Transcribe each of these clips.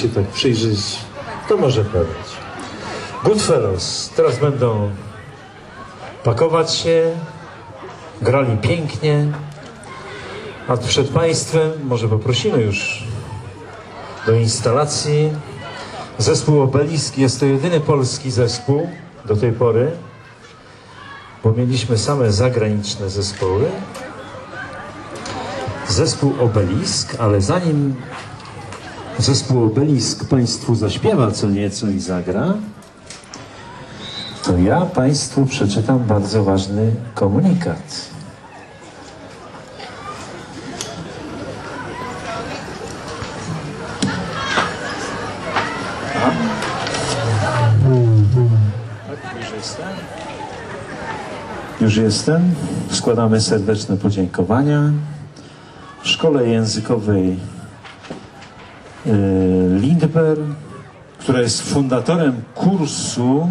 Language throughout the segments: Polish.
się tak przyjrzeć, to może padać. Goodfellows teraz będą pakować się, grali pięknie, a przed Państwem może poprosimy już do instalacji zespół Obelisk. Jest to jedyny polski zespół do tej pory, bo mieliśmy same zagraniczne zespoły. Zespół Obelisk, ale zanim zespół Obelisk Państwu zaśpiewa co nieco i zagra, to ja Państwu przeczytam bardzo ważny komunikat. Już jestem. Składamy serdeczne podziękowania Szkole Językowej e, Lindber, która jest fundatorem kursu,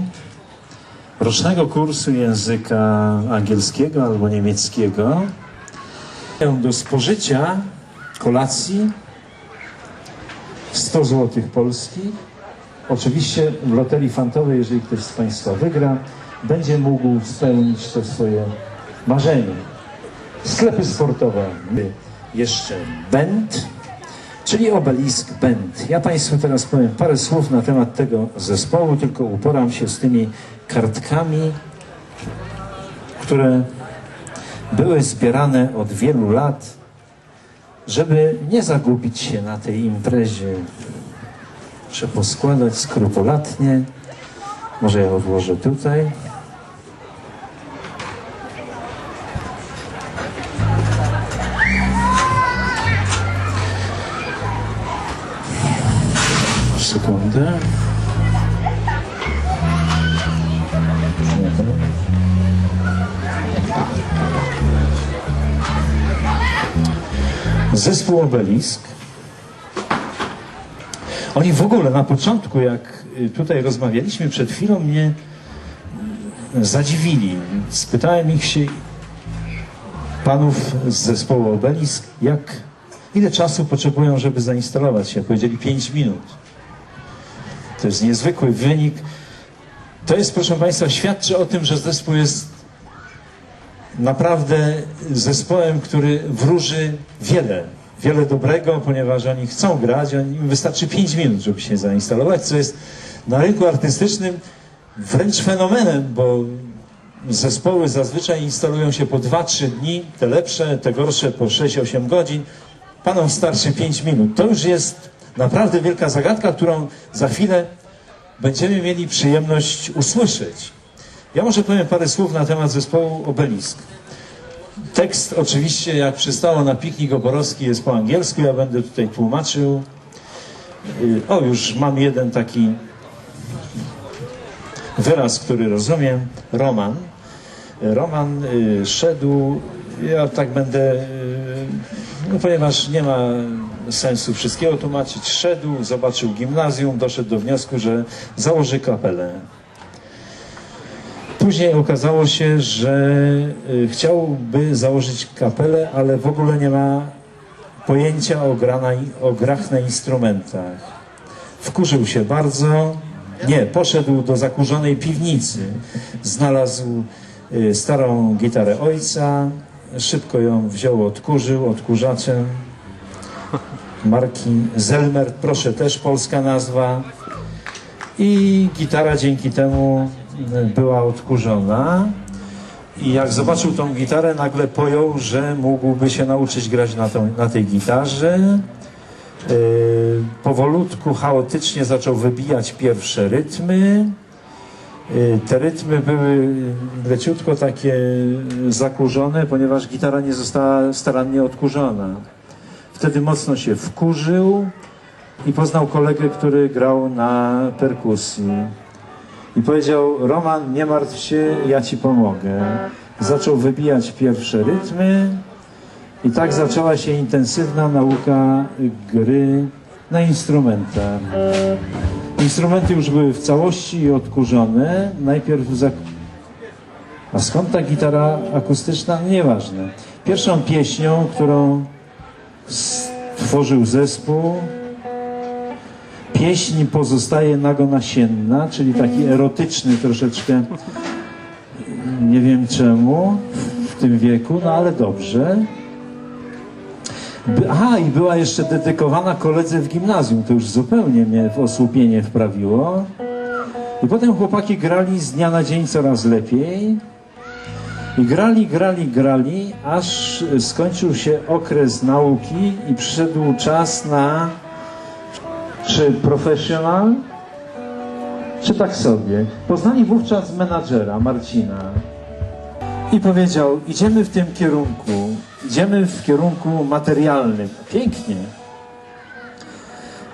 rocznego kursu języka angielskiego albo niemieckiego. Do spożycia kolacji 100 zł polskich. Oczywiście w loterii fantowej, jeżeli ktoś z Państwa wygra, będzie mógł spełnić to swoje marzenie. Sklepy sportowe. Jeszcze Bend, czyli obelisk Bend. Ja Państwu teraz powiem parę słów na temat tego zespołu, tylko uporam się z tymi kartkami, które były zbierane od wielu lat, żeby nie zagubić się na tej imprezie. Muszę poskładać skrupulatnie. Może ja odłożę tutaj. Zespół Obelisk. Oni w ogóle na początku, jak y, tutaj rozmawialiśmy przed chwilą, mnie y, zadziwili. Spytałem ich się, panów z zespołu Obelisk, jak, ile czasu potrzebują, żeby zainstalować się. Powiedzieli 5 minut. To jest niezwykły wynik. To jest, proszę Państwa, świadczy o tym, że zespół jest naprawdę zespołem, który wróży wiele, wiele dobrego, ponieważ oni chcą grać, oni- im wystarczy 5 minut, żeby się zainstalować, co jest na rynku artystycznym wręcz fenomenem, bo zespoły zazwyczaj instalują się po 2-3 dni, te lepsze, te gorsze po 6-8 godzin. Panom starczy 5 minut. To już jest naprawdę wielka zagadka, którą za chwilę będziemy mieli przyjemność usłyszeć. Ja może powiem parę słów na temat zespołu Obelisk. Tekst oczywiście, jak przystało na piknik oborowski, jest po angielsku. Ja będę tutaj tłumaczył. Y, O, już mam jeden taki wyraz, który rozumiem. Roman. Y, Roman y, szedł, ja tak będę, no ponieważ nie ma sensu wszystkiego tłumaczyć, szedł, zobaczył gimnazjum, doszedł do wniosku, że założy kapelę. Później okazało się, że y, chciałby założyć kapelę, ale w ogóle nie ma pojęcia o, grana, o grach na instrumentach. Wkurzył się bardzo. Nie, poszedł do zakurzonej piwnicy. Znalazł y, starą gitarę ojca. Szybko ją wziął, odkurzył odkurzaczem. Marki Zelmer, proszę też polska nazwa. I gitara dzięki temu była odkurzona. I jak zobaczył tą gitarę, nagle pojął, że mógłby się nauczyć grać na, tą, na tej gitarze. Yy, powolutku, chaotycznie zaczął wybijać pierwsze rytmy. Yy, te rytmy były leciutko takie zakurzone, ponieważ gitara nie została starannie odkurzona. Wtedy mocno się wkurzył i poznał kolegę, który grał na perkusji. I powiedział, Roman, nie martw się, ja ci pomogę. Zaczął wybijać pierwsze rytmy i tak zaczęła się intensywna nauka gry na instrumentach. Instrumenty już były w całości odkurzone. Najpierw zak... A skąd ta gitara akustyczna? Nieważne. Pierwszą pieśnią, którą stworzył zespół, pieśń pozostaje nago nasienna, czyli taki erotyczny troszeczkę, nie wiem czemu w tym wieku, no ale dobrze. Aha, i była jeszcze dedykowana koledze w gimnazjum, to już zupełnie mnie w osłupienie wprawiło. I potem chłopaki grali z dnia na dzień coraz lepiej. I grali, grali, grali, aż skończył się okres nauki i przyszedł czas na czy profesjonal, czy tak sobie. Poznali wówczas menadżera Marcina i powiedział: Idziemy w tym kierunku, idziemy w kierunku materialnym. Pięknie.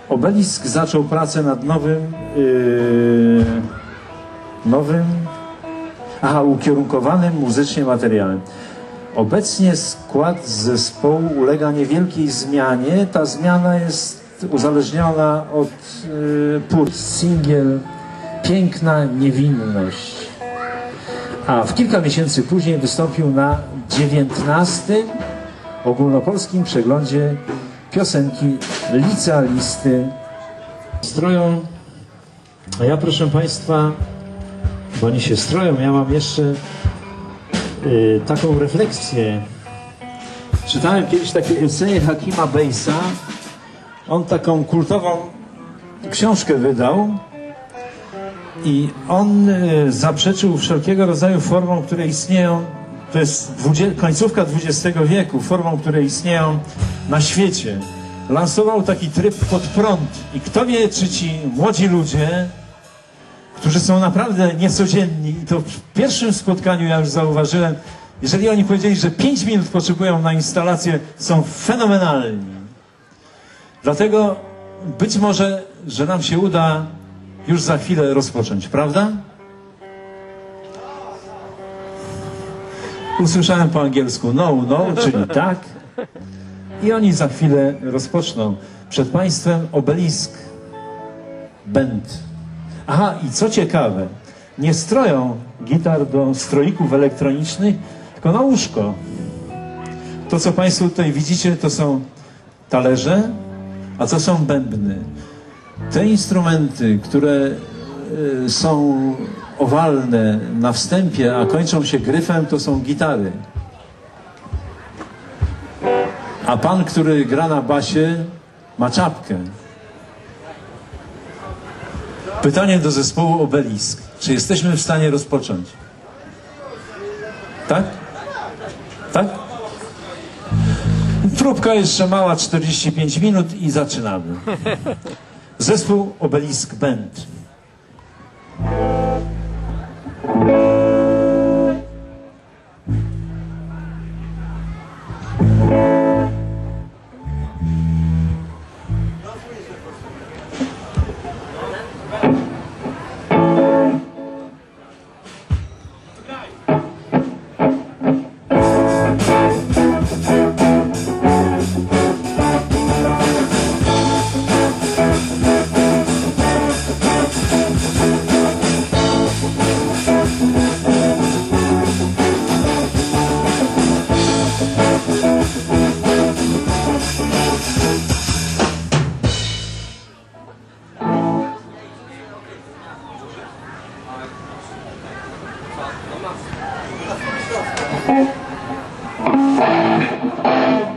Obelisk zaczął pracę nad nowym, yy, nowym, aha, ukierunkowanym muzycznie materiałem. Obecnie skład zespołu ulega niewielkiej zmianie. Ta zmiana jest uzależniona od yy, płód. Singiel Piękna Niewinność. A w kilka miesięcy później wystąpił na 19 ogólnopolskim przeglądzie piosenki licealisty. Stroją, a ja proszę Państwa, bo oni się stroją, ja mam jeszcze y, taką refleksję. Czytałem kiedyś takie eseje Hakima Bejsa. On taką kultową książkę wydał i on y, zaprzeczył wszelkiego rodzaju formom, które istnieją, to jest końcówka XX wieku, formom, które istnieją na świecie. Lansował taki tryb pod prąd i kto wie, czy ci młodzi ludzie, którzy są naprawdę niecodzienni, i to w pierwszym spotkaniu ja już zauważyłem, jeżeli oni powiedzieli, że 5 minut potrzebują na instalację, są fenomenalni. Dlatego być może, że nam się uda już za chwilę rozpocząć, prawda? Usłyszałem po angielsku no, no, czyli tak. I oni za chwilę rozpoczną. Przed Państwem obelisk band. Aha, i co ciekawe, nie stroją gitar do stroików elektronicznych, tylko na łóżko. To, co Państwo tutaj widzicie, to są talerze, a co są bębny. Te instrumenty, które y, są owalne na wstępie, a kończą się gryfem, to są gitary. A pan, który gra na basie, ma czapkę. Pytanie do zespołu Obelisk. Czy jesteśmy w stanie rozpocząć? Tak? Próbka jeszcze mała, 45 minut i zaczynamy. Zespół Obelisk Band. ます。